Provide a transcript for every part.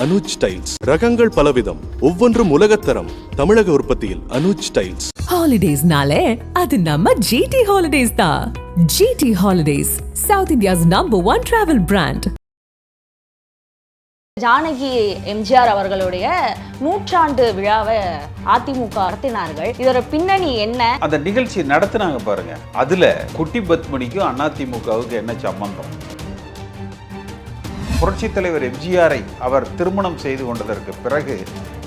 Anuj tiles. ரகங்கள் பலவிதம். ஒவ்வொன்றும் உலகத்தரம் தமிழக உற்பத்தியில் அனுஜ் டைல்ஸ். ஹாலிடேஸ்னாலே அது நம்ம ஜிடி ஹாலிடேஸ் தான் GT Holidays South India's number one travel brand Janaki MGR அவர்களுடைய நூற்றாண்டு விழாவை அதிமுக நடத்தினார்கள். இதோட பின்னணி என்ன? அந்த நிகழ்ச்சி நடத்துனாங்க பாருங்க. அதுல குட்டி பத்மனிக்கும் அதிமுகவுக்கு என்ன சம்பந்தம்? புரட்சித் தலைவர் எம்ஜிஆரை அவர் திருமணம் செய்து கொண்டதற்கு பிறகு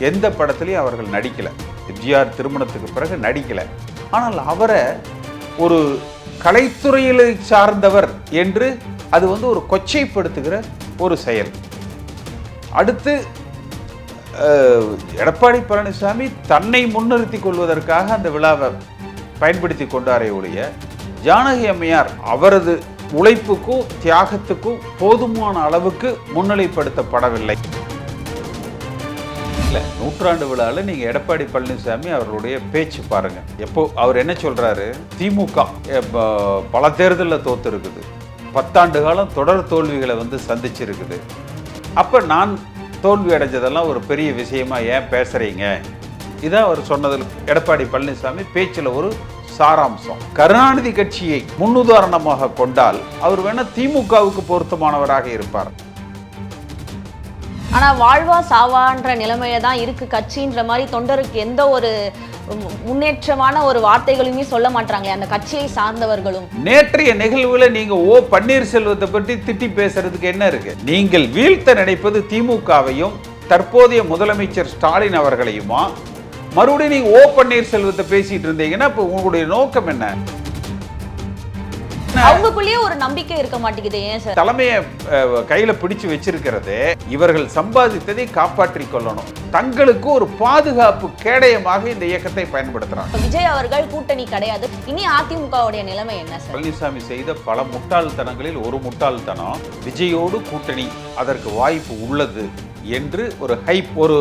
எந்த படத்திலையும் அவர்கள் நடிக்கலை. எம்ஜிஆர் திருமணத்துக்கு பிறகு நடிக்கலை. ஆனால் அவரை ஒரு கலைத்துறையில் சார்ந்தவர் என்று அது வந்து ஒரு கொச்சைப்படுத்துகிற ஒரு செயல். அடுத்து எடப்பாடி பழனிசாமி தன்னை முன்னிறுத்தி கொள்வதற்காக அந்த விழாவை பயன்படுத்தி கொண்டாரே ஒழிய ஜானகி அம்மையார் அவரது உழைப்புக்கும் தியாகத்துக்கும் போதுமான அளவுக்கு முன்னிலைப்படுத்தப்படவில்லை. இல்லை நூற்றாண்டு விழாவில் நீங்க எடப்பாடி பழனிசாமி அவர்களுடைய பேச்சு பாருங்க. எப்போ அவர் என்ன சொல்றாரு? திமுக பல தேர்தலில் தோத்து இருக்குது பத்தாண்டு காலம் தொடர் தோல்விகளை வந்து சந்திச்சிருக்குது. அப்ப நான் தோல்வி அடைஞ்சதெல்லாம் ஒரு பெரிய விஷயமா ஏன் பேசுறீங்க? இதான் அவர் சொன்னதில் எடப்பாடி பழனிசாமி பேச்சுல ஒரு சாராம்சம். கருணாநிதி கட்சியை முன்னுதாரணமாக கொண்டால் அவர் வேணா திமுகவுக்கு பொருத்தமானவராக இருப்பார். ஆனா வாழ்வா சாவான்ற நிலைமையில தான் இருக்கு கட்சின்ற மாதிரி தொண்டருக்கு எந்த ஒரு முன்னேற்றமான ஒரு வார்த்தைகளுமே சொல்ல மாட்டாங்களே அந்த கட்சியை சார்ந்தவர்களும். நேற்றைய நிகழ்வுல நீங்க ஓ பன்னீர்செல்வத்தை பற்றி திட்டி பேசுறதுக்கு என்ன இருக்கு? நீங்கள் வீழ்த்த நினைப்பது திமுகவையும் தற்போதைய முதலமைச்சர் ஸ்டாலின் அவர்களையுமா? மறுபடியும் நீங்க ஓ பன்னீர்செல்வத்தை பேசிட்டு இருந்தீங்கன்னா இப்போ உங்களுடைய நோக்கம் என்ன? அவங்களுக்குள்ளேயே ஒரு நம்பிக்கை இருக்க மாட்டேங்குது ஏன் சார்? தலைமையை கையில பிடிச்சு வச்சிருக்கிறது இவர்கள் சம்பாதித்ததை காப்பாற்றிக் கொள்ளணும். தங்களுக்கு ஒரு பாதுகாப்பு கேடயமாக இந்த இயக்கத்தை பயன்படுத்துறாங்க. விஜய் அவர்கள் கூட்டணி கிடையாது. இனி அதிமுகவுடைய நிலைமை என்ன சார்? பழனிசாமி செய்த பல முட்டாள்தனங்களில் ஒரு முட்டாள்தனம் விஜயோடு கூட்டணி அதற்கு வாய்ப்பு உள்ளது. என்று ஒரு ஹைப் ஒரு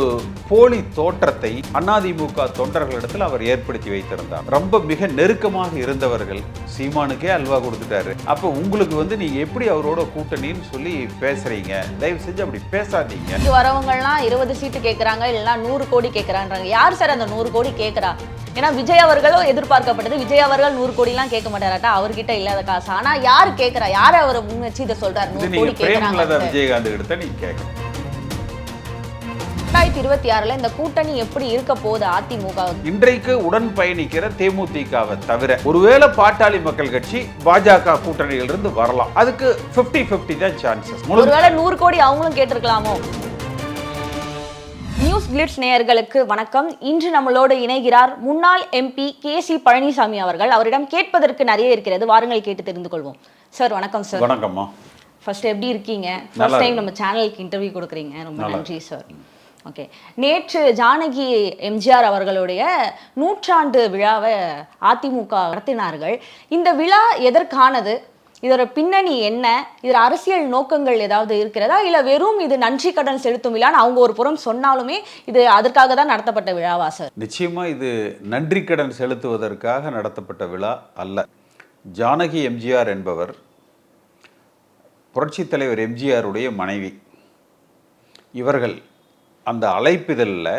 போலி தோற்றத்தை அதிமுக தொண்டர்களிடத்தில் அவர் ஏற்படுத்தி வைத்திருந்தார். ரொம்ப மிக நெருக்கமாக இருந்தவர்கள் சீமானுக்கே அல்வா கொடுத்துட்டாரு. அப்ப உங்களுக்கு வந்து நீங்க எப்படி அவரோட கூட்டணின்னு சொல்லி பேசுறீங்க? தயவு செஞ்சு அப்படி பேசாதீங்க. இங்க வரவங்கலாம் இருபது சீட்டு கேக்குறாங்க இல்லைன்னா நூறு கோடி கேக்குறான்றாங்க. யார் சார் அந்த நூறு கோடி கேக்குறா? ஏன்னா விஜய் அவர்களும் எதிர்பார்க்கப்பட்டது. விஜய் அவர்கள் நூறு கோடிலாம் கேட்க மாட்டாராட்டா? அவர்கிட்ட இல்லாத காசு. ஆனா யார் கேக்குறா? யார் அவரை முன் வச்சு இதை சொல்றாரு? நூறு கோடி கேக்குறாங்க. விஜயகாந்த் கிட்ட நீங்க கேட்கணும். ரெண்டாயிரத்தி இருபத்தி ஆறுல இந்த கூட்டணி எப்படி இருக்க போகுது அதிமுக? இன்றைக்கு உடன் பயணிக்கிற தேமுதிகவை தவிர ஒருவேளை பாட்டாளி மக்கள் கட்சி பாஜக கூட்டணியிலிருந்து வரலாம். அதுக்கு 50 50 தான் சான்சஸ் ஒருவேளை நூறு கோடி அவங்களும் கேட்டிருக்கலாமோ? நியூஸ் கிளிட்ஸ் நேயர்களுக்கு வணக்கம். இன்று நம்மளோடு இணைகிறார் முன்னாள் எம்பி கே சி பழனிசாமி அவர்கள். அவரிடம் கேட்பதற்கு நிறைய இருக்கிறது. வாருங்கள் கேட்டு தெரிந்து கொள்வோம். சார் வணக்கம் சார். வணக்கம்மா. ஃபர்ஸ்ட் எப்படி இருக்கீங்க? First time. நம்ம சேனலுக்கு இன்டர்வியூ கொடுக்குறீங்க. ரொம்ப நன்றி சார். ஓகே நேற்று ஜானகி எம்ஜிஆர் அவர்களுடைய நூற்றாண்டு விழாவை அதிமுக நடத்தினார்கள். இந்த விழா எதற்கானது? இதோட பின்னணி என்ன? இதில் அரசியல் நோக்கங்கள் ஏதாவது இருக்கிறதா? இல்லை வெறும் இது நன்றி கடன் செலுத்தும் விழான்னு அவங்க ஒரு புறம் சொன்னாலுமே இது அதற்காக தான் நடத்தப்பட்ட விழாவா சார் நிச்சயமாக இது நன்றி கடன் செலுத்துவதற்காக நடத்தப்பட்ட விழா அல்ல. ஜானகி எம்ஜிஆர் என்பவர் புரட்சித் தலைவர் எம்ஜிஆருடைய மனைவி. இவர்கள் அந்த அழைப்பிதழில்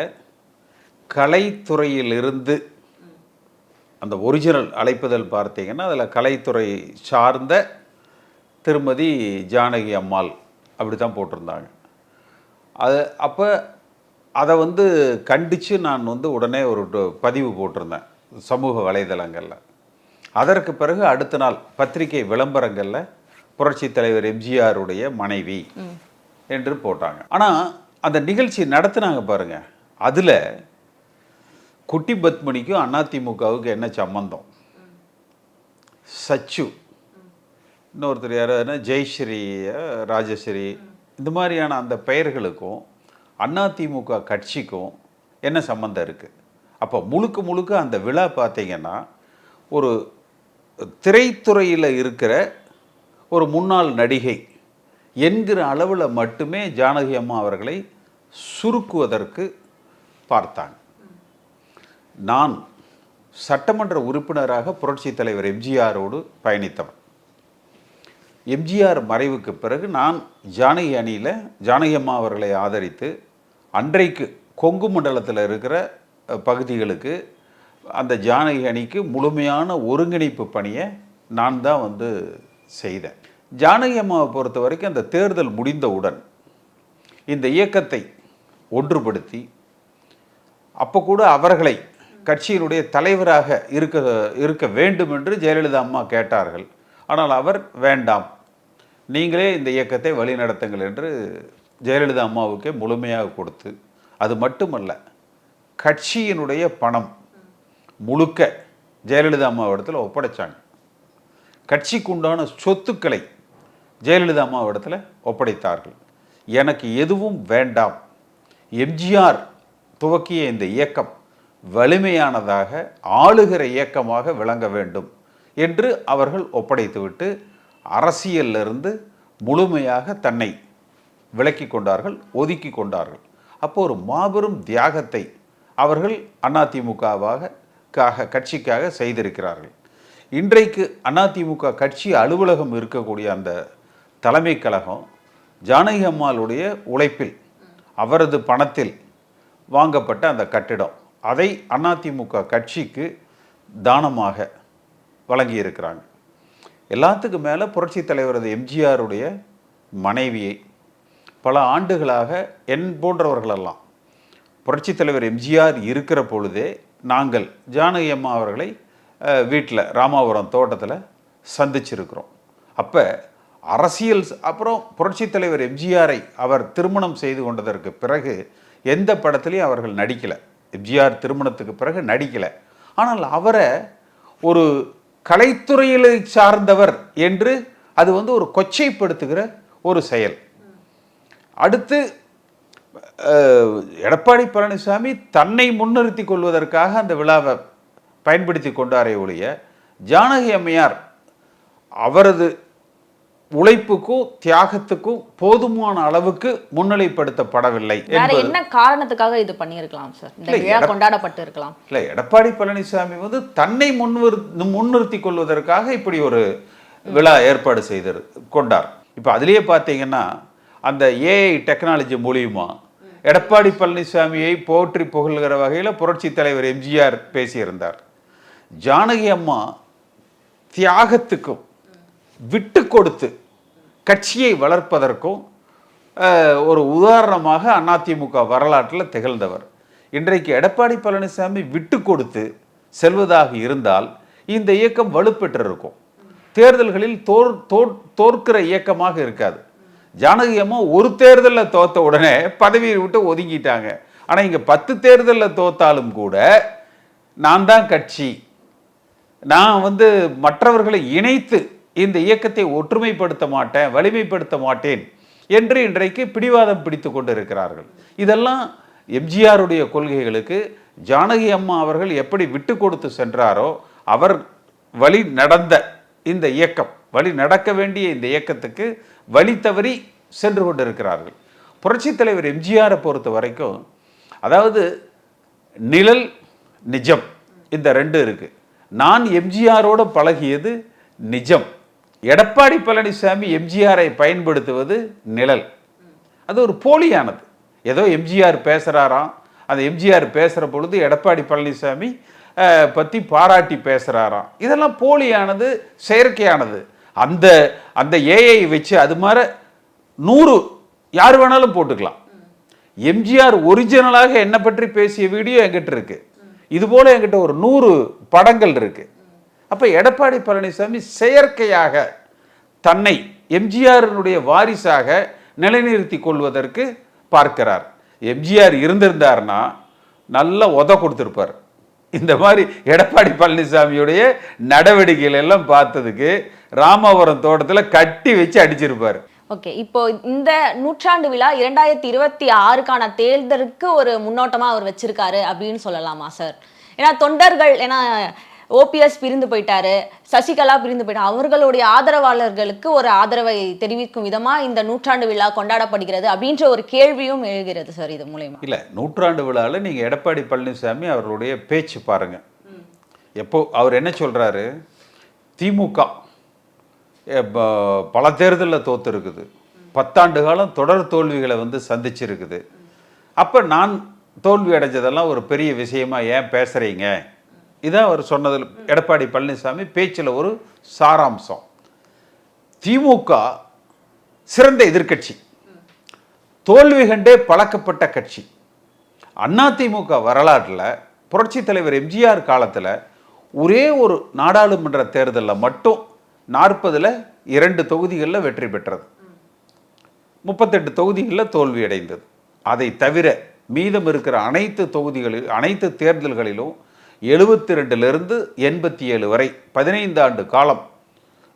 கலைத்துறையிலிருந்து அந்த ஒரிஜினல் அழைப்புதல் பார்த்தீங்கன்னா அதில் கலைத்துறை சார்ந்த திருமதி ஜானகி அம்மாள் அப்படி தான் போட்டிருந்தாங்க. அது அப்போ அதை வந்து கண்டித்து நான் வந்து உடனே ஒரு பதிவு போட்டிருந்தேன் சமூக வலைதளங்களில். அதற்கு பிறகு அடுத்த நாள் பத்திரிகை விளம்பரங்களில் புரட்சி தலைவர் எம்ஜிஆருடைய மனைவி என்று போட்டாங்க. ஆனால் அந்த நிகழ்ச்சி நடத்துனாங்க பாருங்க. அதில் குட்டி பத்மனிக்கும் அதிமுகவுக்கு என்ன சம்பந்தம்? சச்சு. இன்னொருத்தர் யாராவதுனா ஜெய்ஸ்ரீ ராஜஸ்ரீ. இந்த மாதிரியான அந்த பெயர்களுக்கும் அதிமுக கட்சிக்கும் என்ன சம்மந்தம் இருக்குது அப்போ முழுக்க முழுக்க அந்த விழா பார்த்திங்கன்னா ஒரு திரைத்துறையில் இருக்கிற ஒரு முன்னாள் நடிகை என்கிற அளவில் மட்டுமே ஜானகி அம்மா அவர்களை சுருக்குவதற்கு பார்த்தான். நான் சட்டமன்ற உறுப்பினராக புரட்சித் தலைவர் எம்ஜிஆரோடு பயணித்தவன். எம்ஜிஆர் மறைவுக்கு பிறகு நான் ஜானகி அணியில் ஜானகி அம்மா அவர்களை ஆதரித்து அன்றைக்கு கொங்கு மண்டலத்தில் இருக்கிற பகுதிகளுக்கு அந்த ஜானகி அணிக்கு முழுமையான ஒருங்கிணைப்பு பணியை நான் தான் வந்து செய்தேன். ஜானகி அம்மாவை பொறுத்த வரைக்கும் அந்த தேர்தல் முடிந்தவுடன் இந்த இயக்கத்தை ஒன்றுபடுத்தி அப்போ கூட அவர்களை கட்சியினுடைய தலைவராக இருக்க இருக்க வேண்டும் என்று ஜெயலலிதா அம்மா கேட்டார்கள். ஆனால் அவர் வேண்டாம். நீங்களே இந்த இயக்கத்தை வழிநடத்துங்கள் என்று ஜெயலலிதா அம்மாவுக்கே முழுமையாக கொடுத்து அது மட்டுமல்ல கட்சியினுடைய பணம் முழுக்க ஜெயலலிதா அம்மாவிடத்தில் ஒப்படைச்சாங்க. கட்சிக்கு உண்டான சொத்துக்களை ஜெயலலிதா அம்மாவிடத்தில் ஒப்படைத்தார்கள். எனக்கு எதுவும் வேண்டாம். எம்ஜிஆர் துவக்கிய இந்த இயக்கம் வலிமையானதாக ஆளுகிற இயக்கமாக விளங்க வேண்டும் என்று அவர்கள் ஒப்படைத்துவிட்டு அரசியலிருந்து முழுமையாக தன்னை விலக்கி கொண்டார்கள் ஒதுக்கி கொண்டார்கள். அப்போ ஒரு மாபெரும் தியாகத்தை அவர்கள் அதிமுகவாக காக கட்சிக்காக செய்திருக்கிறார்கள். இன்றைக்கு அதிமுக கட்சி அலுவலகம் இருக்கக்கூடிய அந்த தலைமை கழகம் ஜானகி அம்மாளுடைய உழைப்பில் அவரது பணத்தில் வாங்கப்பட்ட அந்த கட்டிடம். அதை அதிமுக கட்சிக்கு தானமாக வழங்கியிருக்கிறாங்க. எல்லாத்துக்கும் மேலே புரட்சி தலைவரது எம்ஜிஆருடைய மனைவியை பல ஆண்டுகளாக என் போன்றவர்களெல்லாம் புரட்சி தலைவர் எம்ஜிஆர் இருக்கிற பொழுதே நாங்கள் ஜானகி அம்மா அவர்களை வீட்டில் ராமாபுரம் தோட்டத்தில் சந்திச்சிருக்கிறோம். அப்போ அரசியல் அப்புறம் புரட்சித் தலைவர் எம்ஜிஆரை அவர் திருமணம் செய்து கொண்டதற்கு பிறகு எந்த படத்துலையும் அவர்கள் நடிக்கலை. எம்ஜிஆர் திருமணத்துக்கு பிறகு நடிக்கலை. ஆனால் அவரை ஒரு கலைத்துறையில் சார்ந்தவர் என்று அது வந்து ஒரு கொச்சைப்படுத்துகிற ஒரு செயல். அடுத்து எடப்பாடி பழனிசாமி தன்னை முன்னிறுத்தி கொள்வதற்காக அந்த விழாவை பயன்படுத்தி கொண்டாரே ஒழிய ஜானகி அம்மையார் அவரது உழைப்புக்கும் தியாகத்துக்கும் போதுமான அளவுக்கு முன்னிலைப்படுத்தப்படவில்லை என்ன காரணத்துக்காக இது பண்ணியிருக்கலாம் சார் கொண்டாடப்பட்டு இருக்கலாம் இல்லை எடப்பாடி பழனிசாமி வந்து தன்னை முன்னிறு முன்னிறுத்தி கொள்வதற்காக இப்படி ஒரு விழா ஏற்பாடு செய்து கொண்டார். இப்போ அதுலேயே பார்த்தீங்கன்னா அந்த ஏஐ டெக்னாலஜி மூலியமா எடப்பாடி பழனிசாமியை போற்றி புகழ்கிற வகையில் புரட்சி தலைவர் எம்ஜிஆர் பேசியிருந்தார். ஜானகி அம்மா தியாகத்துக்கும் விட்டு கொடுத்து கட்சியை வளர்ப்பதற்கும் ஒரு உதாரணமாக அதிமுக வரலாற்றில் திகழ்ந்தவர். இன்றைக்கு எடப்பாடி பழனிசாமி விட்டு கொடுத்து செல்வதாக இருந்தால் இந்த இயக்கம் வலுப்பெற்றிருக்கும். தேர்தல்களில் தோர் தோற் தோற்கிற இயக்கமாக இருக்காது. ஜானகி அம்மா ஒரு தேர்தலில் தோத்த உடனே பதவியை விட்டு ஒதுங்கிட்டாங்க. ஆனால் இங்கே பத்து தேர்தலில் தோத்தாலும் கூட நான் தான் கட்சி. நான் வந்து மற்றவர்களை இணைத்து இந்த இயக்கத்தை ஒற்றுமைப்படுத்த மாட்டேன் வலிமைப்படுத்த மாட்டேன் என்று இன்றைக்கு பிடிவாதம் பிடித்து கொண்டு இருக்கிறார்கள் இதெல்லாம் எம்ஜிஆருடைய கொள்கைகளுக்கு ஜானகி அம்மா அவர்கள் எப்படி விட்டு கொடுத்து சென்றாரோ அவர் வழி நடந்த இந்த இயக்கம் வழி நடக்க வேண்டிய இந்த இயக்கத்துக்கு வழி தவறி சென்று கொண்டிருக்கிறார்கள். புரட்சித் தலைவர் எம்ஜிஆரை பொறுத்த வரைக்கும் அதாவது நிழல் நிஜம் இந்த ரெண்டு இருக்குது நான் எம்ஜிஆரோடு பழகியது நிஜம். எடப்பாடி பழனிசாமி எம்ஜிஆரை பயன்படுத்துவது நிழல். அது ஒரு போலியானது. ஏதோ எம்ஜிஆர் பேசுகிறாராம் அந்த எம்ஜிஆர் பேசுகிற பொழுது எடப்பாடி பழனிசாமி பற்றி பாராட்டி பேசுகிறாராம் இதெல்லாம் போலியானது செயற்கையானது. அந்த அந்த ஏஐ வச்சு அது மாதிரி நூறு யார் வேணாலும் போட்டுக்கலாம். எம்ஜிஆர் ஒரிஜினலாக என்னை பற்றி பேசிய வீடியோ என்கிட்ட இருக்குது இதுபோல் என்கிட்ட ஒரு நூறு படங்கள் இருக்குது அப்போ எடப்பாடி பழனிசாமி செயற்கையாக தன்னை எம்ஜிஆரினுடைய வாரிசாக நிலைநிறுத்தி கொள்வதற்கு பார்க்கிறார். எம்ஜிஆர் இருந்திருந்தார்னா நல்ல உத கொடுத்துருப்பார். இந்த மாதிரி எடப்பாடி பழனிசாமியுடைய நடவடிக்கைகள் எல்லாம் பார்த்ததுக்கு ராமபுரம் தோட்டத்தில் கட்டி வச்சு அடிச்சிருப்பார். ஓகே இப்போ இந்த நூற்றாண்டு விழா இரண்டாயிரத்தி இருபத்தி ஆறுக்கான தேர்தலுக்கு ஒரு முன்னோட்டமாக அவர் வச்சிருக்காரு அப்படின்னு சொல்லலாமா சார்? ஏன்னா தொண்டர்கள் ஏன்னா ஓபிஎஸ் பிரிந்து போயிட்டாரு சசிகலா பிரிந்து போயிட்டா அவர்களுடைய ஆதரவாளர்களுக்கு ஒரு ஆதரவை தெரிவிக்கும் விதமா இந்த நூற்றாண்டு விழா கொண்டாடப்படுகிறது அப்படின்ற ஒரு கேள்வியும் எழுகிறது சார் இது மூலயமா. இல்லை நூற்றாண்டு விழாவில் நீங்கள் எடப்பாடி பழனிசாமி அவர்களுடைய பேச்சு பாருங்க. எப்போ அவர் என்ன சொல்றாரு? திமுக ப- பல தேர்தலில் தோத்துருக்குது. பத்தாண்டு காலம் தொடர் தோல்விகளை வந்து சந்திச்சிருக்குது. அப்போ நான் தோல்வி அடைஞ்சதெல்லாம் ஒரு பெரிய விஷயமா ஏன் பேசுகிறீங்க இதான் அவர் சொன்னதில் எடப்பாடி பழனிசாமி பேச்சில் ஒரு சாராம்சம். திமுக சிறந்த எதிர்க்கட்சி. தோல்வி கண்டே பழக்கப்பட்ட கட்சி. அதிமுக வரலாற்றில் புரட்சி தலைவர் எம்ஜிஆர் காலத்தில் ஒரே ஒரு நாடாளுமன்ற தேர்தலில் மட்டும் நாற்பதில் இரண்டு தொகுதிகளில் வெற்றி பெற்றது. முப்பத்தெட்டு தொகுதிகளில் தோல்வி அடைந்தது அதை தவிர மீதம் இருக்கிற அனைத்து தொகுதிகளில் அனைத்து தேர்தல்களிலும் எழுபத்தி ரெண்டுலேருந்து எண்பத்தி ஏழு வரை பதினைந்து ஆண்டு காலம்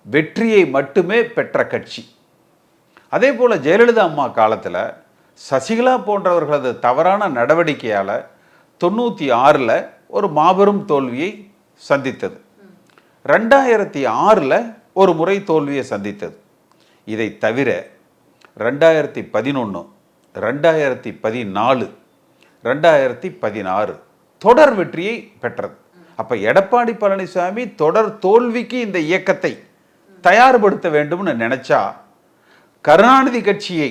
வெற்றியை மட்டுமே பெற்ற கட்சி. அதே போல் ஜெயலலிதா அம்மா காலத்தில் சசிகலா போன்றவர்களது தவறான நடவடிக்கையால் தொண்ணூற்றி ஆறில் ஒரு மாபெரும் தோல்வியை சந்தித்தது. ரெண்டாயிரத்தி ஆறில் ஒரு முறை தோல்வியை சந்தித்தது. இதை தவிர ரெண்டாயிரத்தி பதினொன்று ரெண்டாயிரத்தி பதினாலு ரெண்டாயிரத்தி பதினாறு தொடர் வெற்றியை பெற்றது. அப்போ எடப்பாடி பழனிசாமி தொடர் தோல்விக்கு இந்த இயக்கத்தை தயார்படுத்த வேண்டும்னு நினைச்சா கருணாநிதி கட்சியை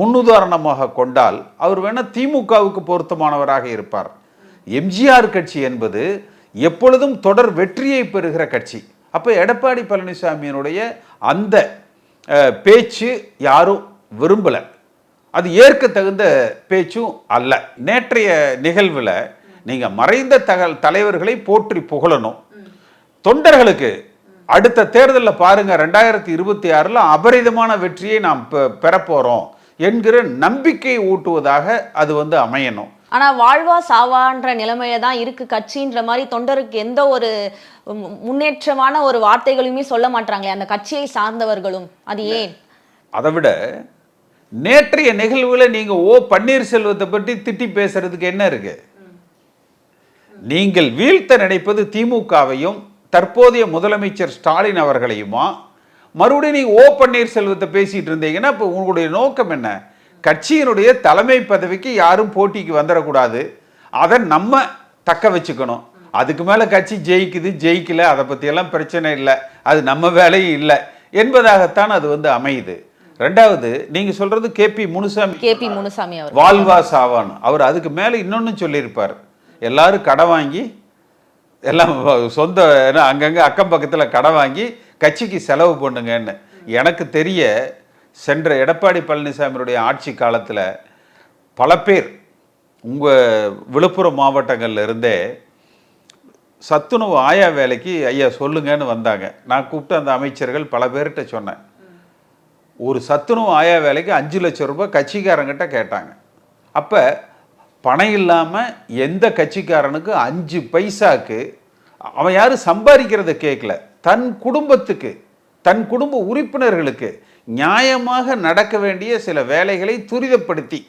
முன்னுதாரணமாக கொண்டால் அவர் வேணா திமுகவுக்கு பொருத்தமானவராக இருப்பார். எம்ஜிஆர் கட்சி என்பது எப்பொழுதும் தொடர் வெற்றியை பெறுகிற கட்சி. அப்போ எடப்பாடி பழனிசாமியினுடைய அந்த பேச்சு யாரும் விரும்பலை. அது ஏற்க தகுந்த பேச்சும் அல்ல. நேற்றைய நிகழ்வில் நீங்கள் மறைந்த தகவல் தலைவர்களை போற்றி புகழணும். தொண்டர்களுக்கு அடுத்த தேர்தலில் பாருங்க ரெண்டாயிரத்தி இருபத்தி ஆறில் அபரிதமான வெற்றியை நாம் பெ- பெறப்போறோம் என்கிற நம்பிக்கை ஊட்டுவதாக அது வந்து அமையணும். ஆனா வாழ்வா சாவான்ற நிலைமையில தான் இருக்கு கட்சின்ற மாதிரி தொண்டருக்கு எந்த ஒரு முன்னேற்றமான ஒரு வார்த்தைகளுமே சொல்ல மாட்டாங்களே அந்த கட்சியை சார்ந்தவர்களும். அது ஏன்? அதை விட நேற்றைய நிகழ்வுல நீங்க ஓ பன்னீர்செல்வத்தை பற்றி திட்டி பேசுறதுக்கு என்ன இருக்கு? நீங்கள் வீழ்த்த நினைப்பது திமுகவையும் தற்போதைய முதலமைச்சர் ஸ்டாலின் அவர்களையுமா? மறுபடியும் நீங்க ஓ பன்னீர்செல்வத்தை பேசிட்டு இருந்தீங்கன்னா இப்போ உங்களுடைய நோக்கம் என்ன? கட்சியினுடைய தலைமை பதவிக்கு யாரும் போட்டிக்கு வந்துடக்கூடாது. அதை நம்ம தக்க வச்சுக்கணும். அதுக்கு மேலே கட்சி ஜெயிக்குது ஜெயிக்கல அதை பற்றியெல்லாம் பிரச்சனை இல்லை. அது நம்ம வேலையும் இல்லை. என்பதாகத்தான் அது வந்து அமையுது. ரெண்டாவது நீங்க சொல்றது கேபி முனுசாமி கே பி முனுசாமி அவர் வாழ்வா சாவான் அவர் அதுக்கு மேலே இன்னொன்னு சொல்லியிருப்பார். எல்லாரும் கடை வாங்கி எல்லாம் சொந்த அங்கங்கே அக்கம் பக்கத்தில் கடை வாங்கி கட்சிக்கு செலவு பண்ணுங்கன்னு எனக்கு தெரிய சென்ற எடப்பாடி பழனிசாமியுடைய ஆட்சி காலத்தில் பல பேர் உங்கள் விழுப்புரம் மாவட்டங்கள்ல இருந்தே சத்துணவு ஆயா வேலைக்கு ஐயா சொல்லுங்கன்னு வந்தாங்க. நான் கூப்பிட்டு அந்த அமைச்சர்கள் பல பேர்கிட்ட சொன்னேன். ஒரு சத்துணவு ஆயா வேலைக்கு அஞ்சு லட்சம் ரூபாய் கட்சிக்காரங்கிட்ட கேட்டாங்க. அப்போ பணம் இல்லாமல் எந்த கட்சிக்காரனுக்கு அஞ்சு பைசாக்கு அவன் யாரும் சம்பாதிக்கிறத கேட்கல தன் குடும்பத்துக்கு தன் குடும்ப உறுப்பினர்களுக்கு நியாயமாக நடக்க வேண்டிய சில வேலைகளை துரிதப்படுத்தி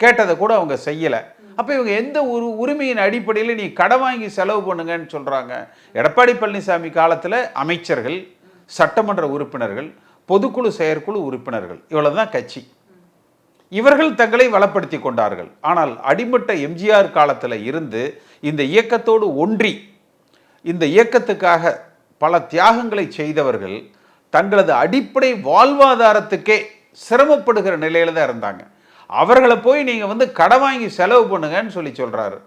கேட்டதை கூட அவங்க செய்யலை. அப்போ இவங்க எந்த ஒரு உரிமையின் அடிப்படையில் நீ கடை வாங்கி செலவு பண்ணுங்கன்னு சொல்கிறாங்க எடப்பாடி பழனிசாமி காலத்தில் அமைச்சர்கள் சட்டமன்ற உறுப்பினர்கள் பொதுக்குழு செயற்குழு உறுப்பினர்கள் இவ்வளவுதான் கட்சி. இவர்கள் தங்களை வளப்படுத்தி கொண்டார்கள். ஆனால் அடிமட்ட எம்ஜிஆர் காலத்தில் இருந்து இந்த இயக்கத்தோடு ஒன்றி இந்த இயக்கத்துக்காக பல தியாகங்களை செய்தவர்கள் தங்களது அடிப்படை வாழ்வாதாரத்துக்கே சிரமப்படுகிற நிலையில தான் இருந்தாங்க. அவர்களை போய் நீங்கள் வந்து கடன் வாங்கி செலவு பண்ணுங்கன்னு சொல்லி சொல்கிறாரு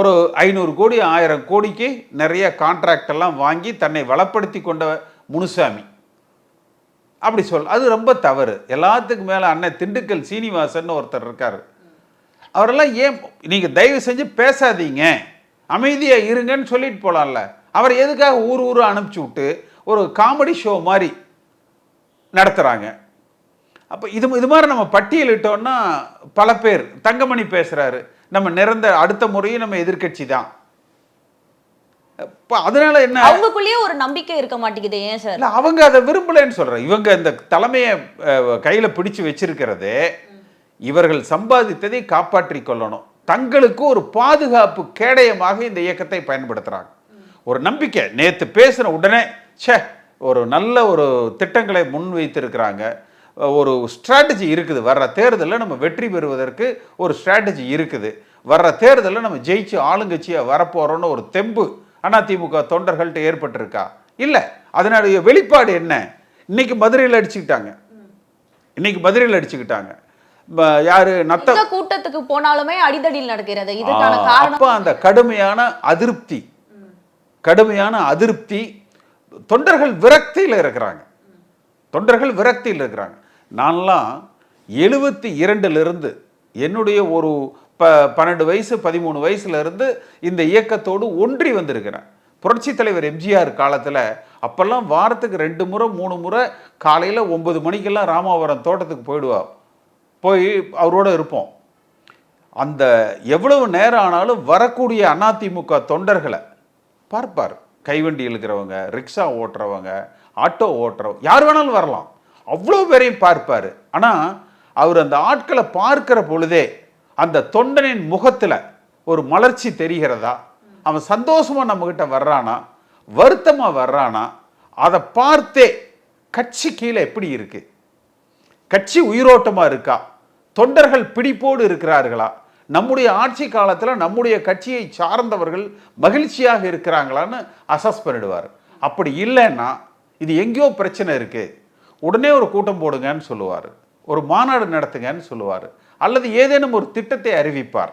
ஒரு ஐநூறு கோடி ஆயிரம் கோடிக்கு நிறைய கான்ட்ராக்ட் எல்லாம் வாங்கி தன்னை வளப்படுத்தி கொண்ட முனுசாமி. அப்படி சொல் அது ரொம்ப தவறு. எல்லாத்துக்கும் மேலே அண்ணன் திண்டுக்கல் சீனிவாசன் ஒருத்தர் இருக்கார். அவரெல்லாம் ஏன் நீங்கள் தயவு செஞ்சு பேசாதீங்க. அமைதியாக இருங்கன்னு சொல்லிட்டு போகலாம்ல அவர் எதுக்காக ஊர் ஊர் அனுப்பிச்சி விட்டு ஒரு காமெடி ஷோ மாதிரி நடத்துகிறாங்க அப்போ இது இது மாதிரி நம்ம பட்டியலிட்டோன்னா பல பேர் தங்கமணி பேசுகிறாரு நம்ம நிறந்த அடுத்த முறையும் நம்ம எதிர்க்கட்சி தான். இப்போ அதனால என்ன? அவங்களுக்குள்ளேயே ஒரு நம்பிக்கை இருக்க மாட்டேங்குது ஏன் சார்? இல்ல அவங்க அதை விரும்பலைன்னு சொல்றேன். இவங்க இந்த தலைமையை கையில பிடிச்சு வச்சிருக்கிறதே இவர்கள் சம்பாதித்ததை காப்பாற்றிக் கொள்ளணும். தங்களுக்கு ஒரு பாதுகாப்பு கேடயமாக இந்த இயக்கத்தை பயன்படுத்துறாங்க. ஒரு நம்பிக்கை. நேத்து பேசின உடனே ச்சே ஒரு நல்ல ஒரு திட்டங்களை முன் வைத்திருக்கிறாங்க ஒரு ஸ்ட்ராட்டஜி இருக்குது. வர்ற தேர்தலில் நம்ம வெற்றி பெறுவதற்கு ஒரு ஸ்ட்ராட்டஜி இருக்குது. வர்ற தேர்தலில் நம்ம ஜெயிச்சு ஆளுங்கட்சியாக வரப்போறோம்னு ஒரு தெம்பு அதிமுக தொண்டர்கள்ட்ட ஏற்பட்டிருக்கா? இல்லை. அதனுடைய வெளிப்பாடு என்ன? இன்னைக்கு மதுரையில் அடிச்சுக்கிட்டாங்க. இன்னைக்கு மதுரையில் அடிச்சுக்கிட்டாங்க. யாரு? நத்த கூட்டத்துக்கு போனாலுமே அடிதடியில் நடக்கிறது. இதுக்கான காரணம் அந்த கடுமையான அதிருப்தி. கடுமையான அதிருப்தி. தொண்டர்கள் விரக்தியில் இருக்கிறாங்க. தொண்டர்கள் விரக்தியில் இருக்கிறாங்க. நான்லாம் எழுபத்தி இரண்டிலிருந்து என்னுடைய ஒரு ப பன்னெண்டு வயசு பதிமூணு வயசுலேருந்து இந்த இயக்கத்தோடு ஒன்றி வந்திருக்கிறேன் புரட்சித் தலைவர் எம்ஜிஆர் காலத்தில் அப்போல்லாம் வாரத்துக்கு ரெண்டு முறை மூணு முறை காலையில் ஒம்பது மணிக்கெல்லாம் ராமாவரம் தோட்டத்துக்கு போயிடுவா போய் அவரோட இருப்போம். அந்த எவ்வளவு நேரம் ஆனாலும் வரக்கூடிய அதிமுக தொண்டர்களை பார்ப்பார். கைவண்டி இழுக்கிறவங்க ரிக்ஷா ஓட்டுறவங்க ஆட்டோ ஓட்டுறவங்க யார் வேணாலும் வரலாம். அவ்வளோ பேரையும் பார்ப்பார். ஆனால் அவர் அந்த ஆட்களை பார்க்கிற பொழுதே அந்த தொண்டனின் முகத்தில் ஒரு மலர்ச்சி தெரிகிறதா? அவன் சந்தோஷமாக நம்மக்கிட்ட வர்றானா? வருத்தமாக வர்றானா? அதை பார்த்தே கட்சி கீழே எப்படி இருக்குது கட்சி உயிரோட்டமாக இருக்கா? தொண்டர்கள் பிடிப்போடு இருக்கிறார்களா? நம்முடைய ஆட்சி காலத்தில் நம்முடைய கட்சியை சார்ந்தவர்கள் மகிழ்ச்சியாக இருக்கிறாங்களான்னு அசஸ் பண்ணிடுவார். அப்படி இல்லைன்னா இது எங்கேயோ பிரச்சனை இருக்குது உடனே ஒரு கூட்டம் போடுங்கன்னு சொல்லுவார். ஒரு மாநாடு நடத்துங்கன்னு சொல்லுவார். அல்லது ஏதேனும் ஒரு திட்டத்தை அறிவிப்பார்.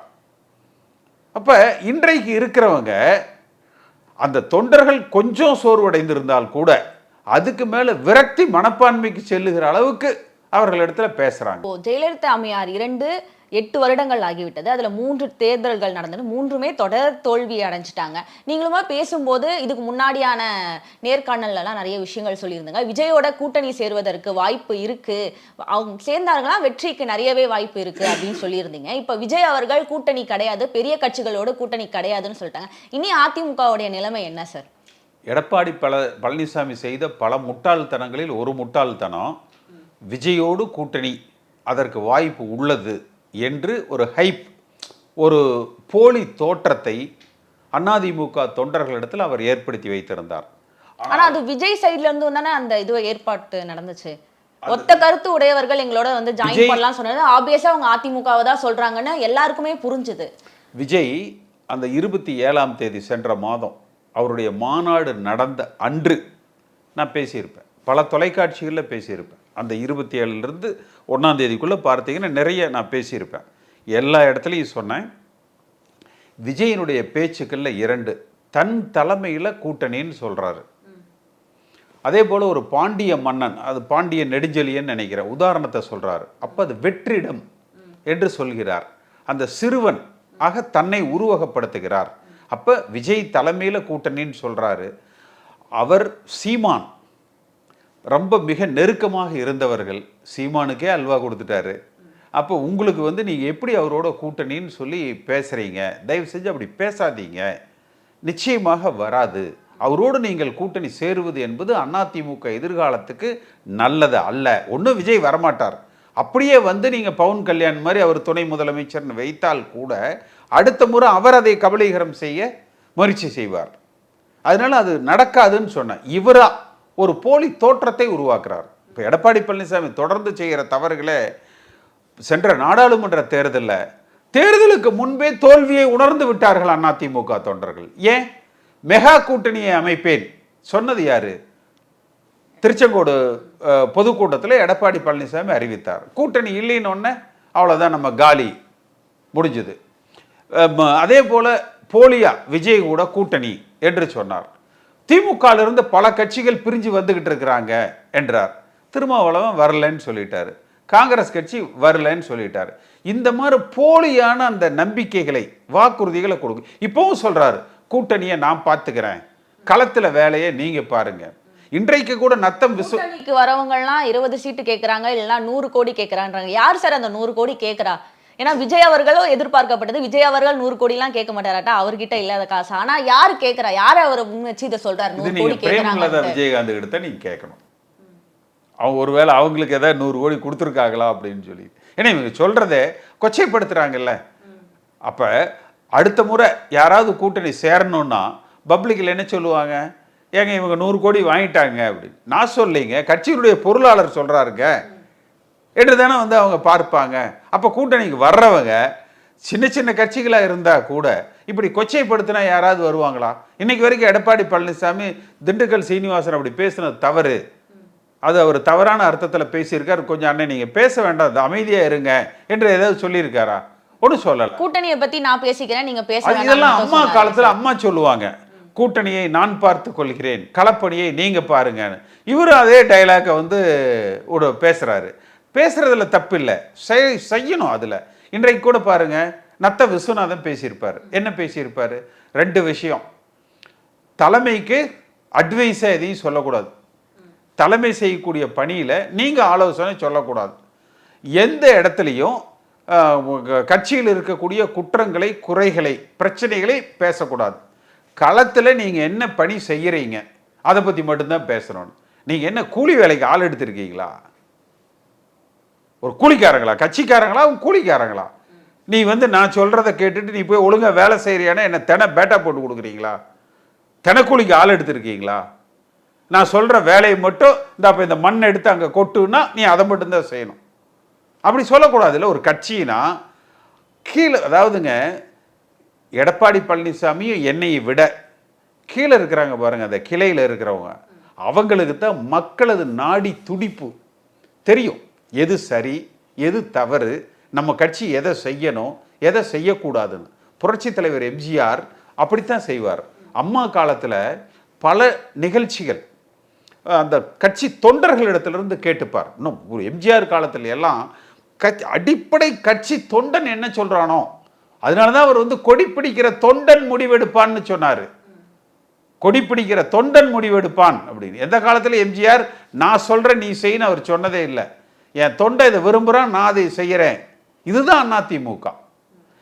அப்ப இன்றைக்கு இருக்கிறவங்க அந்த தொண்டர்கள் கொஞ்சம் சோர்வடைந்திருந்தால் கூட அதுக்கு மேலே விரக்தி மனப்பான்மைக்கு செல்லுகிற அளவுக்கு அவர்களிடத்துல பேசுறாங்க. ஜெயலலிதா அம்மையார் இரண்டு எட்டு வருடங்கள் ஆகிவிட்டது. அதில் மூன்று தேர்தல்கள் நடந்தது. மூன்றுமே தொடர் தோல்வி அடைஞ்சிட்டாங்க. நீங்களுமா பேசும்போது இதுக்கு முன்னாடியான நேர்காணல்லாம் எல்லாம் நிறைய விஷயங்கள் சொல்லியிருந்தாங்க. விஜயோட கூட்டணி சேருவதற்கு வாய்ப்பு இருக்குது அவங்க சேர்ந்தார்களா? வெற்றிக்கு நிறையவே வாய்ப்பு இருக்குது அப்படின்னு சொல்லியிருந்தீங்க. இப்போ விஜய் அவர்கள் கூட்டணி கிடையாது. பெரிய கட்சிகளோட கூட்டணி கிடையாதுன்னு சொல்லிட்டாங்க. இனி அதிமுகவுடைய நிலைமை என்ன சார்? எடப்பாடி பல பழனிசாமி செய்த பல முட்டாள்தனங்களில் ஒரு முட்டாள்தனம். விஜயோடு கூட்டணி அதற்கு வாய்ப்பு உள்ளது. என்று ஒரு ஹைப் ஒரு போலி தோற்றத்தை அதிமுக தொண்டர்களிடத்தில் அவர் ஏற்படுத்தி வைத்திருந்தார். ஆனா அது விஜய் சைடுல இருந்து தானே அந்த இது ஏற்பாட்டு நடந்துச்சு. ஒத்த கருத்து உடையவர்கள் எங்களோட வந்து ஜாயின் பண்ணலாம் சொன்னது. ஆப்வியஸா அவங்க அதிமுகவை தான் சொல்றாங்கன்னு எல்லாருக்குமே புரிஞ்சுது. விஜய் அந்த இருபத்தி ஏழாம் தேதி சென்ற மாதம் அவருடைய மாநாடு நடந்த அன்று நான் பேசியிருப்பேன். பல தொலைக்காட்சிகளில் பேசியிருப்பேன். அந்த இருபத்தி ஏழுலேருந்து ஒன்றாம் தேதிக்குள்ளே பார்த்தீங்கன்னா நிறைய நான் பேசியிருப்பேன். எல்லா இடத்துலையும் சொன்னேன். விஜயனுடைய பேச்சுக்களில் இரண்டு தன் தலைமையில் கூட்டணின்னு சொல்கிறாரு அதே போல் ஒரு பாண்டிய மன்னன் அது பாண்டிய நெடுஞ்செலியன்னு நினைக்கிறேன் உதாரணத்தை சொல்கிறார் அப்போ அது வெற்றிடம் என்று சொல்கிறார். அந்த சிறுவன் ஆக தன்னை உருவகப்படுத்துகிறார். அப்போ விஜய் தலைமையில் கூட்டணின்னு சொல்கிறாரு அவர் சீமான் ரொம்ப மிக நெருக்கமாக இருந்தவர்கள் சீமானுக்கே அல்வா கொடுத்துட்டாரு. அப்போ உங்களுக்கு வந்து நீங்கள் எப்படி அவரோட கூட்டணின்னு சொல்லி பேசுகிறீங்க தயவு செஞ்சு அப்படி பேசாதீங்க. நிச்சயமாக வராது. அவரோடு நீங்கள் கூட்டணி சேருவது என்பது அதிமுக எதிர்காலத்துக்கு நல்லது அல்ல. ஒன்றும் விஜய் வரமாட்டார். அப்படியே வந்து நீங்கள் பவுன் கல்யாண் மாதிரி அவர் துணை முதலமைச்சர்னு வைத்தால் கூட அடுத்த முறை அவர் அதை கபலீகரம் செய்ய முயற்சி செய்வார். அதனால் அது நடக்காதுன்னு சொன்னேன். இவராக ஒரு போலி தோற்றத்தை உருவாக்குறார். இப்போ எடப்பாடி பழனிசாமி தொடர்ந்து செய்கிற தவறுகளை சென்ற நாடாளுமன்ற தேர்தலில் தேர்தலுக்கு முன்பே தோல்வியை உணர்ந்து விட்டார்கள் அதிமுக தொண்டர்கள். ஏன்? மெகா கூட்டணியை அமைப்பேன். சொன்னது யாரு? திருச்செங்கோடு பொதுக்கூட்டத்தில் எடப்பாடி பழனிசாமி அறிவித்தார். கூட்டணி இல்லைன்னு ஒன்னே அவ்வளோதான் நம்ம காலி முடிஞ்சது. அதே போல போலியா விஜய் கூட கூட்டணி என்று சொன்னார். திமுகல பல கட்சிகள் பிரிஞ்சு வந்துகிட்டு இருக்கிறாங்க என்றார். திருமாவளவன் வரலன்னு சொல்லிட்டாரு. காங்கிரஸ் கட்சி வரலன்னு சொல்லிட்டாரு. இந்த மாதிரி போலியான அந்த நம்பிக்கைகளை வாக்குறுதிகளை கொடுக்கும் இப்பவும் சொல்றாரு கூட்டணியை நான் பார்த்துக்கிறேன். களத்துல வேலையை நீங்க பாருங்க. இன்றைக்கு கூட நத்தம் விசு வரவங்கலாம் இருபது சீட்டு கேக்குறாங்க இல்லைன்னா நூறு கோடி கேக்குறான்றாங்க. யார் சார் அந்த நூறு கோடி கேட்கறா ஏன்னா விஜய் அவர்களும் எதிர்பார்க்கப்பட்டது. விஜய் அவர்கள் நூறு கோடிலாம் கேட்க மாட்டாராட்டா? அவர்கிட்ட இல்லாத காசு. ஆனா யார் கேக்குறா யார் அவரை முன் வச்சு இதை சொல்றாரு? நூறு கோடி கேக்குறாங்க விஜயகாந்த் கிட்ட நீங்க கேட்கணும். அவங்க ஒருவேளை அவங்களுக்கு ஏதாவது நூறு கோடி கொடுத்துருக்காங்களா அப்படின்னு சொல்லி. ஏன்னா இவங்க சொல்றதே கொச்சைப்படுத்துறாங்கல்ல. அப்ப அடுத்த முறை யாராவது கூட்டணி சேரணும்னா பப்ளிக்கில் என்ன சொல்லுவாங்க? ஏங்க இவங்க நூறு கோடி வாங்கிட்டாங்க அப்படின்னு. நான் சொல்லிங்க கட்சியினுடைய பொருளாளர் சொல்றாருங்க. என்று தானே வந்து அவங்க பார்ப்பாங்க. அப்போ கூட்டணிக்கு வர்றவங்க சின்ன சின்ன கட்சிகளாக இருந்தால் கூட இப்படி கொச்சைப்படுத்தினா யாராவது வருவாங்களா? இன்னைக்கு வரைக்கும் எடப்பாடி பழனிசாமி திண்டுக்கல் சீனிவாசன் அப்படி பேசுனது தவறு. அது அவர் தவறான அர்த்தத்தில் பேசியிருக்காரு. கொஞ்சம் அண்ணன் நீங்கள் பேச வேண்டாம். அது அமைதியா இருங்க என்று ஏதாவது சொல்லியிருக்காரா? ஒன்றும் சொல்லலை. கூட்டணியை பத்தி நான் பேசிக்கிறேன் நீங்க பேச இதெல்லாம் அம்மா. காலத்துல அம்மா சொல்லுவாங்க. கூட்டணியை நான் பார்த்து கொள்கிறேன். களப்பணியை நீங்க பாருங்கன்னு. இவரும் அதே டைலாக்கை வந்து ஒரு பேசுறாரு பேசுறதுல தப்பு இல்லை செய்- செய்யணும் அதில். இன்றைக்கு கூட பாருங்க நத்த விஸ்வநாதன் பேசியிருப்பார். என்ன பேசியிருப்பார்? ரெண்டு விஷயம். தலைமைக்கு அட்வைஸாக எதையும் சொல்லக்கூடாது. தலைமை செய்யக்கூடிய பணியில் நீங்கள் ஆலோசனை சொல்லக்கூடாது. எந்த இடத்துலையும் கட்சியில் இருக்கக்கூடிய குற்றங்களை குறைகளை பிரச்சனைகளை பேசக்கூடாது. களத்தில் நீங்கள் என்ன பணி செய்கிறீங்க அதை பற்றி மட்டும்தான் பேசணும். நீங்கள் என்ன கூலி வேலைக்கு ஆள் எடுத்திருக்கீங்களா? ஒரு கூலிக்காரங்களா கட்சிக்காரங்களா அவங்க கூலிக்காரங்களா? நீ வந்து நான் சொல்கிறத கேட்டுட்டு நீ போய் ஒழுங்காக வேலை செய்கிறியானா என்ன தென பேட்டா போட்டு கொடுக்குறீங்களா? தினக்கூலிக்கு ஆள் எடுத்துருக்கீங்களா? நான் சொல்கிற வேலையை மட்டும் இந்த அப்போ இந்த மண் எடுத்து அங்கே கொட்டுன்னா நீ அதை மட்டும்தான் செய்யணும். அப்படி சொல்லக்கூடாதுல்ல ஒரு கட்சினா கீழே அதாவதுங்க எடப்பாடி பழனிசாமியும் என்னையை விட கீழே இருக்கிறாங்க பாருங்கள் அந்த கிளையில் இருக்கிறவங்க. அவங்களுக்கு தான் மக்களது நாடி துடிப்பு தெரியும். எது சரி எது தவறு நம்ம கட்சி எதை செய்யணும் எதை செய்யக்கூடாதுன்னு. புரட்சி தலைவர் எம்ஜிஆர் அப்படித்தான் செய்வார். அம்மா காலத்தில் பல நிகழ்ச்சிகள் அந்த கட்சி தொண்டர்களிடத்திலிருந்து கேட்டுப்பார். இன்னும் ஒரு எம்ஜிஆர் காலத்தில் எல்லாம் கட்சி அடிப்படை கட்சி தொண்டன் என்ன சொல்கிறானோ அதனால தான் அவர் வந்து கொடி பிடிக்கிற தொண்டன் முடிவெடுப்பான்னு சொன்னார். கொடி பிடிக்கிற தொண்டன் முடிவெடுப்பான் அப்படின்னு. எந்த காலத்தில் எம்ஜிஆர் நான் சொல்கிறேன் நீ செய்யின்னு அவர் சொன்னதே இல்லை. என் தொண்டை இதை விரும்புகிறான் நான் அதை செய்கிறேன் இதுதான் அதிமுக.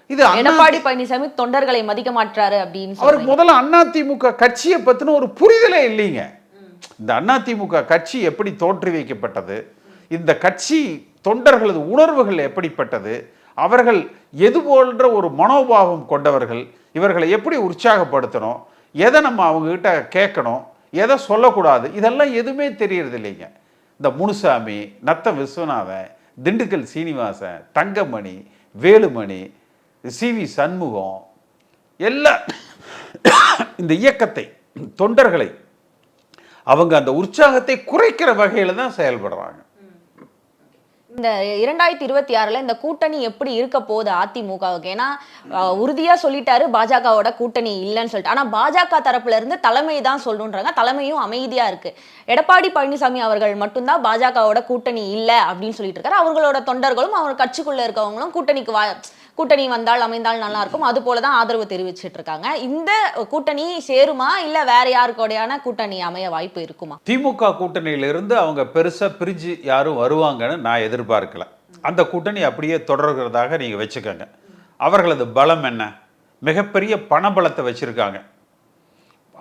இது எடப்பாடி பழனிசாமி தொண்டர்களை மதிக்க மாட்டாரு அப்படின்னு அவருக்கு. முதல்ல அதிமுக கட்சியை பத்தின ஒரு புரிதலே இல்லைங்க. இந்த அதிமுக கட்சி எப்படி தோற்றி வைக்கப்பட்டது? இந்த கட்சி தொண்டர்களது உணர்வுகள் எப்படிப்பட்டது? அவர்கள் எது போன்ற ஒரு மனோபாவம் கொண்டவர்கள்? இவர்களை எப்படி உற்சாகப்படுத்தணும்? எதை நம்ம அவங்க கிட்ட கேட்கணும்? எதை சொல்லக்கூடாது? இதெல்லாம் எதுவுமே தெரியறது இல்லைங்க இந்த முனுசாமி நத்த விஸ்வநாதன் திண்டுக்கல் சீனிவாசன் தங்கமணி வேலுமணி சி வி சண்முகம் எல்லா இந்த இயக்கத்தை தொண்டர்களை அவங்க அந்த உற்சாகத்தை குறைக்கிற வகையில் தான் செயல்படுறாங்க. இந்த இரண்டாயிரத்தி இருபத்தி ஆறுல இந்த கூட்டணி எப்படி இருக்க போகுது அதிமுகவுக்கு? ஏன்னா உறுதியாக உறுதியா சொல்லிட்டாரு பாஜகவோட கூட்டணி இல்லைன்னு சொல்லிட்டு. ஆனா பாஜக தரப்புல இருந்து தலைமை தான் சொல்லணுன்றாங்க. தலைமையும் அமைதியா இருக்கு. எடப்பாடி பழனிசாமி அவர்கள் மட்டும்தான் பாஜகவோட கூட்டணி இல்லை அப்படின்னு சொல்லிட்டு இருக்காரு. அவர்களோட தொண்டர்களும் அவர் கட்சிக்குள்ள இருக்கவங்களும் கூட்டணிக்கு வா கூட்டணி வந்தால் அமைந்தால் நல்லா இருக்கும் அது போல தான் ஆதரவு தெரிவிச்சிட்டு இருக்காங்க இந்த கூட்டணி சேருமா? இல்ல வேற யாருக்கோடையான கூட்டணி அமைய வாய்ப்பு இருக்குமா? திமுக கூட்டணியிலிருந்து அவங்க பெருசா பிரிஞ்சு யாரும் வருவாங்கன்னு நான் எதிர்பார்க்கல. அந்த கூட்டணி அப்படியே தொடர்கிறதாக நீங்க வச்சுக்கோங்க. அவர்களது பலம் என்ன? மிகப்பெரிய பணபலத்தை வச்சிருக்காங்க.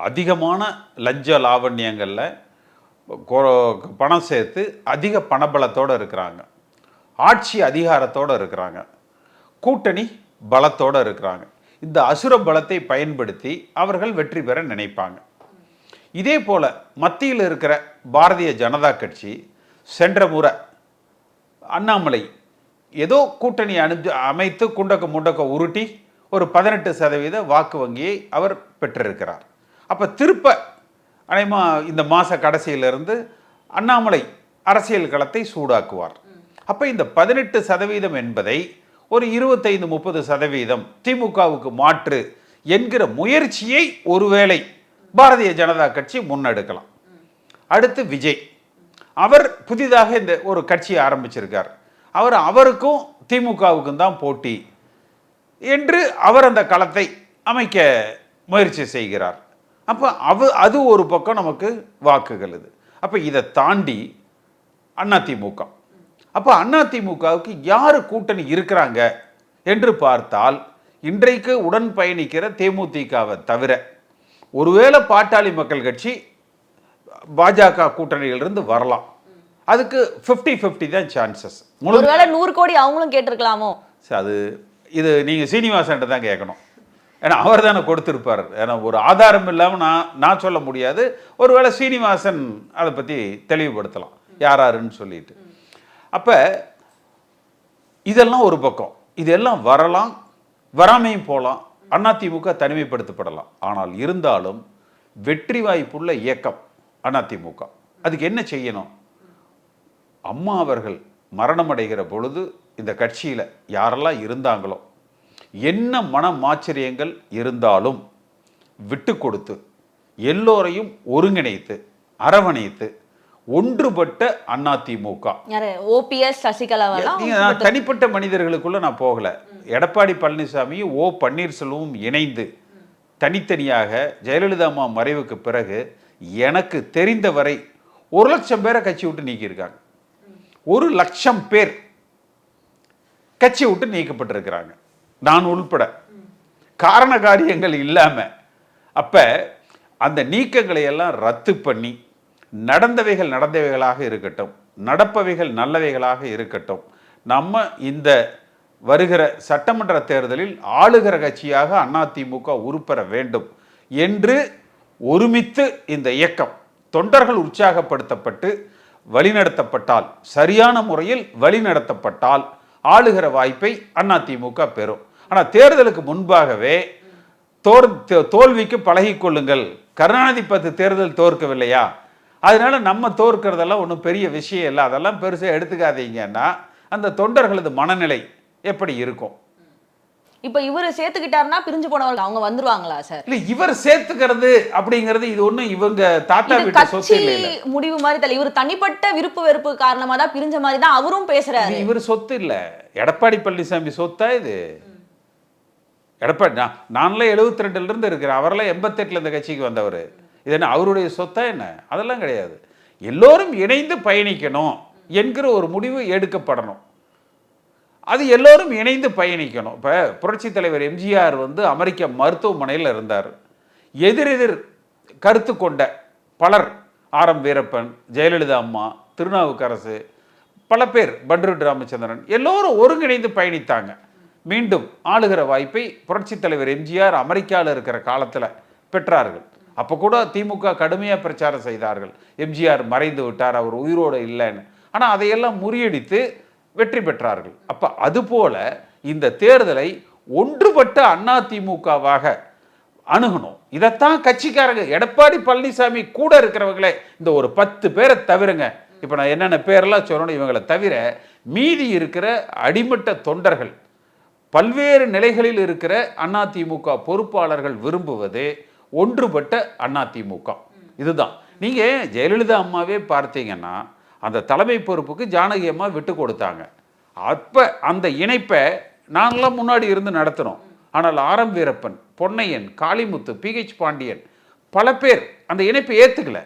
அதிகமான லஞ்ச லாவண்யங்களில் பணம் சேர்த்து அதிக பணபலத்தோடு இருக்கிறாங்க. ஆட்சி அதிகாரத்தோடு இருக்கிறாங்க. கூட்டணி பலத்தோடு இருக்கிறாங்க. இந்த அசுர பலத்தை பயன்படுத்தி அவர்கள் வெற்றி பெற நினைப்பாங்க. இதே போல மத்தியில் இருக்கிற பாரதிய ஜனதா கட்சி சென்ற முறை அண்ணாமலை ஏதோ கூட்டணி அனுப்பி அமைத்து குண்டக்க முண்டக்க உருட்டி ஒரு பதினெட்டு சதவீத வாக்கு வங்கியை அவர் பெற்றிருக்கிறார். அப்போ திருப்ப அனைமா இந்த மாத கடைசியிலிருந்து அண்ணாமலை அரசியல் களத்தை சூடாக்குவார். அப்போ இந்த பதினெட்டு சதவீதம் என்பதை ஒரு இருபத்தைந்து முப்பது சதவீதம் திமுகவுக்கு மாற்று என்கிற முயற்சியை ஒருவேளை பாரதிய ஜனதா கட்சி முன்னெடுக்கலாம். அடுத்து விஜய். அவர் புதிதாக இந்த ஒரு கட்சியை ஆரம்பிச்சிருக்கார். அவர் அவருக்கும் திமுகவுக்கும் தான் போட்டி என்று அவர் அந்த களத்தை அமைக்க முயற்சி செய்கிறார். அப்போ அவ அது ஒரு பக்கம் நமக்கு வாக்குகள் இது. அப்போ இதை தாண்டி அதிமுக அப்போ அதிமுகவுக்கு யார் கூட்டணி இருக்கிறாங்க என்று பார்த்தால் இன்றைக்கு உடன் பயணிக்கிற தேமுதிகவை தவிர ஒருவேளை பாட்டாளி மக்கள் கட்சி பாஜக கூட்டணியிலிருந்து வரலாம். அதுக்கு 50 50 தான் சான்சஸ் ஒருவேளை நூறு கோடி அவங்களும் கேட்டிருக்கலாமோ? சரி, அது இது நீங்கள் சீனிவாசன்ட்ட தான் கேட்கணும். ஏன்னா அவர் தானே கொடுத்துருப்பார். ஏன்னா ஒரு ஆதாரம் இல்லாமல் நான் நான் சொல்ல முடியாது. ஒருவேளை சீனிவாசன் அதை பற்றி தெளிவுபடுத்தலாம். யார் யாருன்னு சொல்லிட்டு. அப்போ இதெல்லாம் ஒரு பக்கம். இதெல்லாம் வரலாம் வராமையும் போகலாம் அதிமுக தனிமைப்படுத்தப்படலாம். ஆனால் இருந்தாலும் வெற்றி வாய்ப்புள்ள இயக்கம் அதிமுக அதுக்கு என்ன செய்யணும்? அம்மா அவர்கள் மரணமடைகிற பொழுது இந்த கட்சியில் யாரெல்லாம் இருந்தாங்களோ என்ன மன மாச்சரியங்கள் இருந்தாலும் விட்டு கொடுத்து எல்லோரையும் ஒருங்கிணைத்து அரவணைத்து ஒன்றுபட்ட அதிமுக யாரு? ஓபிஎஸ் நான் தனிப்பட்ட மனிதர்களுக்குள்ள நான் போகல. எடப்பாடி பழனிசாமியும் ஓ பன்னீர்செல்வமும் இணைந்து தனித்தனியாக ஜெயலலிதா அம்மா மறைவுக்கு பிறகு எனக்கு தெரிந்தவரை ஒரு லட்சம் பேரை கட்சி விட்டு நீக்கியிருக்காங்க. ஒரு லட்சம் பேர் கட்சி விட்டு நீக்கப்பட்டிருக்கிறாங்க. நான் உள்பட. காரண காரியங்கள் இல்லாம அப்ப அந்த நீக்கங்களை எல்லாம் ரத்து பண்ணி நடந்தவைகள் நடந்தவைகளாக இருக்கட்டும் நடப்பவைகள் நல்லவைகளாக இருக்கட்டும் நம்ம இந்த வருகிற சட்டமன்ற தேர்தலில் ஆளுகிற கட்சியாக அதிமுக உருப்பெற வேண்டும் என்று ஒருமித்து இந்த இயக்கம் தொண்டர்கள் உற்சாகப்படுத்தப்பட்டு வழிநடத்தப்பட்டால் சரியான முறையில் வழிநடத்தப்பட்டால் ஆளுகிற வாய்ப்பை அதிமுக பெறும். ஆனால் தேர்தலுக்கு முன்பாகவே தோர் தோல்விக்கு பழகிக்கொள்ளுங்கள். கருணாநிதி பத்து தேர்தல் தோற்கவில்லையா? அதனால நம்ம தோற்கிறதெல்லாம் ஒன்றும் பெரிய விஷயம் இல்லை. அதெல்லாம் பெருசாக எடுத்துக்காதீங்கன்னா அந்த தொண்டர்களது மனநிலை எப்படி இருக்கும்? இப்ப இவரு சேர்த்துக்கிட்டாருன்னா பிரிஞ்சு போனவர்கள் அவங்க வந்துருவாங்களா சார்? இல்லை இவர் சேர்த்துக்கிறது அப்படிங்கிறது இது ஒன்றும் இவங்க தாத்தா வீட்டு சொத்து இல்லை முடிவு மாதிரி தெரியல. இவர் தனிப்பட்ட விருப்பு வெறுப்பு காரணமா தான் பிரிஞ்ச மாதிரி தான் அவரும் பேசுறாரு. இவர் சொத்து இல்ல. எடப்பாடி பழனிசாமி சொத்தா இது? எடப்பாடி நான் நான்லாம் எழுபத்தி ரெண்டுல இருந்து இருக்கிறேன். அவரெல்லாம் எண்பத்தெட்டுல இந்த கட்சிக்கு வந்தவர். இது என்ன அவருடைய சொத்தா என்ன? அதெல்லாம் கிடையாது. எல்லோரும் இணைந்து பயணிக்கணும் என்கிற ஒரு முடிவு எடுக்கப்படணும். அது எல்லோரும் இணைந்து பயணிக்கணும். இப்போ புரட்சி தலைவர் எம்ஜிஆர் வந்து அமெரிக்க மருத்துவமனையில் இருந்தார். எதிரெதிர் கருத்து கொண்ட பலர் ஆர் எம் வீரப்பன் ஜெயலலிதா அம்மா திருநாவுக்கரசு பல பேர் பண்ருட் ராமச்சந்திரன் எல்லோரும் ஒருங்கிணைந்து பயணித்தாங்க. மீண்டும் ஆளுகிற வாய்ப்பை புரட்சி தலைவர் எம்ஜிஆர் அமெரிக்காவில் இருக்கிற காலத்தில் பெற்றார்கள். அப்போ கூட திமுக கடுமையாக பிரச்சாரம் செய்தார்கள். எம்ஜிஆர் மறைந்து விட்டார் அவர் உயிரோடு இல்லைன்னு. ஆனால் அதையெல்லாம் முறியடித்து வெற்றி பெற்றார்கள். அப்போ அதுபோல் இந்த தேர்தலை ஒன்றுபட்ட அதிமுகவாக அணுகணும். இதைத்தான் கட்சிக்காரங்க எடப்பாடி பழனிசாமி கூட இருக்கிறவங்களே இந்த ஒரு பத்து பேரை தவிருங்க. இப்போ நான் என்னென்ன பேரெல்லாம் சொல்லணும் இவங்களை தவிர மீதி இருக்கிற அடிமட்ட தொண்டர்கள் பல்வேறு நிலைகளில் இருக்கிற அதிமுக பொறுப்பாளர்கள் விரும்புவது ஒன்றுபட்ட அதிமுக இதுதான். நீங்கள் ஜெயலலிதா அம்மாவே பார்த்தீங்கன்னா அந்த தலைமை பொறுப்புக்கு ஜானகி அம்மா விட்டு கொடுத்தாங்க. அப்போ அந்த இணைப்பை நாங்களாம் முன்னாடி இருந்து நடத்தினோம் ஆனால் R M Veerappan Ponnaiyan Kalimuthu PH Pandian பல பேர் அந்த இணைப்பை ஏற்றுக்கல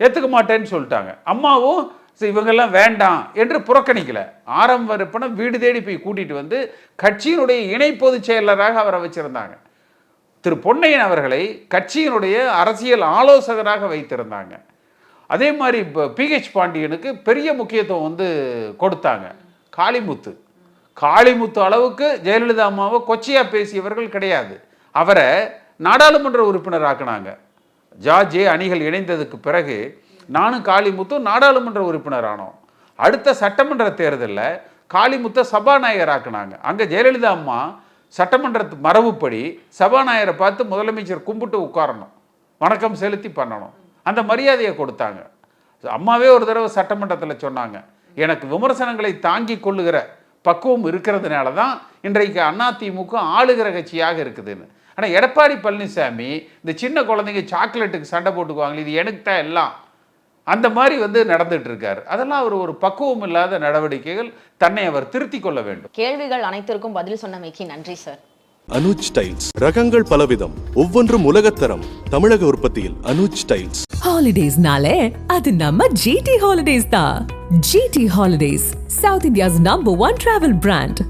ஏற்றுக்க மாட்டேன்னு சொல்லிட்டாங்க. அம்மாவும் சரி, இவங்கெல்லாம் வேண்டாம் என்று புறக்கணிக்கல. ஆரம் வீடு தேடி போய் கூட்டிட்டு வந்து கட்சியினுடைய இணை பொதுச் செயலராக அவரை வச்சிருந்தாங்க. திரு பொன்னையன் அவர்களை கட்சியினுடைய அரசியல் ஆலோசகராக வைத்திருந்தாங்க. அதே மாதிரி இப்போ பிஹெச் பாண்டியனுக்கு பெரிய முக்கியத்துவம் வந்து கொடுத்தாங்க. காளிமுத்து. காளிமுத்து அளவுக்கு ஜெயலலிதா அம்மாவை கொச்சையாக பேசியவர்கள் கிடையாது. அவரை நாடாளுமன்ற உறுப்பினர் ஆக்குனாங்க. ஜார்ஜே அணிகள் இணைந்ததுக்கு பிறகு நானும் காளிமுத்து நாடாளுமன்ற உறுப்பினர் ஆனோம். அடுத்த சட்டமன்ற தேர்தலில் காளிமுத்தை சபாநாயகர் ஆக்கினாங்க. அங்கே ஜெயலலிதா அம்மா சட்டமன்ற மரபுப்படி சபாநாயகரை பார்த்து முதலமைச்சர் கும்பிட்டு உட்காரணும். வணக்கம் செலுத்தி பண்ணணும். அந்த மரியாதையை கொடுத்தாங்க. அம்மாவே ஒரு தடவை சட்டமன்றத்தில் சொன்னாங்க. எனக்கு விமர்சனங்களை தாங்கி கொள்ளுகிற பக்குவம் இருக்கிறதுனால தான் இன்றைக்கு அதிமுக ஆளுகிற கட்சியாக இருக்குதுன்னு. ஆனால் எடப்பாடி பழனிசாமி இந்த சின்ன குழந்தைங்க சாக்லேட்டுக்கு சண்டை போட்டுக்குவாங்களே இது எனக்கு தான் எல்லாம். அந்த மாதிரி வந்து நடந்துட்டு இருக்காரு அதெல்லாம் அவர் ஒரு பக்குவம் இல்லாத நடவடிக்கைகள் தன்னை அவர் திருத்திக் கொள்ள வேண்டும். கேள்விகள் அனைத்திற்கும் பதில் சொன்னமைக்கு நன்றி சார் அனுஜ் டைல்ஸ். ரகங்கள் பலவிதம். ஒவ்வொன்றும் உலகத்தரம். தமிழக உற்பத்தியில் அனுஜ் டைல்ஸ். ஹாலிடேஸ்னாலே அது நம்ம ஜிடி ஹாலிடேஸ் தான். GT Holidays South India's number one travel brand